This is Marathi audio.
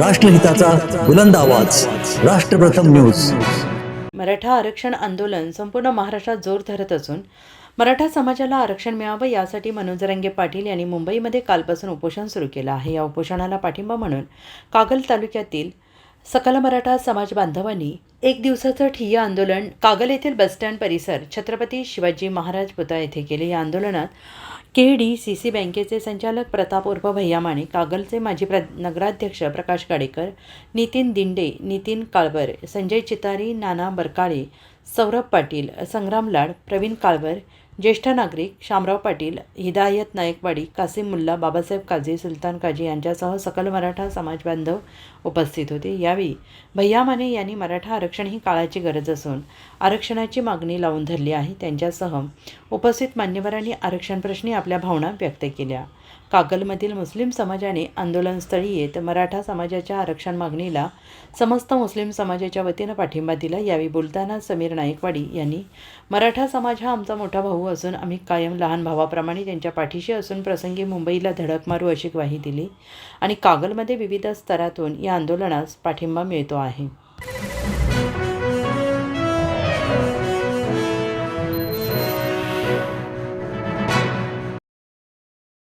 राष्ट्रहिताचा बुलंद आवाज. राष्ट्रप्रथम न्यूज. मराठा आरक्षण आंदोलन संपूर्ण महाराष्ट्रात जोर धरत असून मराठा समाजाला आरक्षण मिळावं यासाठी मनोजरंगे पाटील यांनी मुंबईमध्ये कालपासून उपोषण सुरू केलं आहे. या उपोषणाला पाठिंबा म्हणून कागल तालुक्यातील सकल मराठा समाज बांधवांनी एक दिवसाचं ठिय्या आंदोलन कागल येथील बसस्टँड परिसर छत्रपती शिवाजी महाराज पुतळा येथे केले. या आंदोलनात के डी सी सी बँकेचे संचालक प्रताप उर्फ भैया माने कागलचे माजी प्र नगराध्यक्ष प्रकाश गाडेकर नितीन दिंडे नितीन काळबर संजय चितारी नाना बरकाळे सौरभ पाटील संग्राम लाड प्रवीण काळबर ज्येष्ठ नागरिक शामराव पाटील हिदायत नायकवाडी कासिम मुल्ला बाबासाहेब काझी सुलतान काझी यांच्यासह सकल मराठा समाज बांधव उपस्थित होते. यावेळी भैया माने यांनी मराठा आरक्षण ही काळाची गरज असून आरक्षणाची मागणी लावून धरली आहे. त्यांच्यासह उपस्थित मान्यवरांनी आरक्षण प्रश्नी आपल्या भावना व्यक्त केल्या. कागलमधील मुस्लिम समाजाने आंदोलनस्थळी येत मराठा समाजाच्या आरक्षण मागणीला समस्त मुस्लिम समाजाच्या वतीनं पाठिंबा दिला. यावेळी बोलताना समीर नाईकवाडी यांनी मराठा समाज हा आमचा मोठा भाऊ असून आम्ही कायम लहान भावाप्रमाणे त्यांच्या पाठीशी असून प्रसंगी मुंबईला धडक मारू अशी ग्वाही दिली आणि कागलमध्ये विविध स्तरातून या आंदोलनास पाठिंबा मिळतो आहे.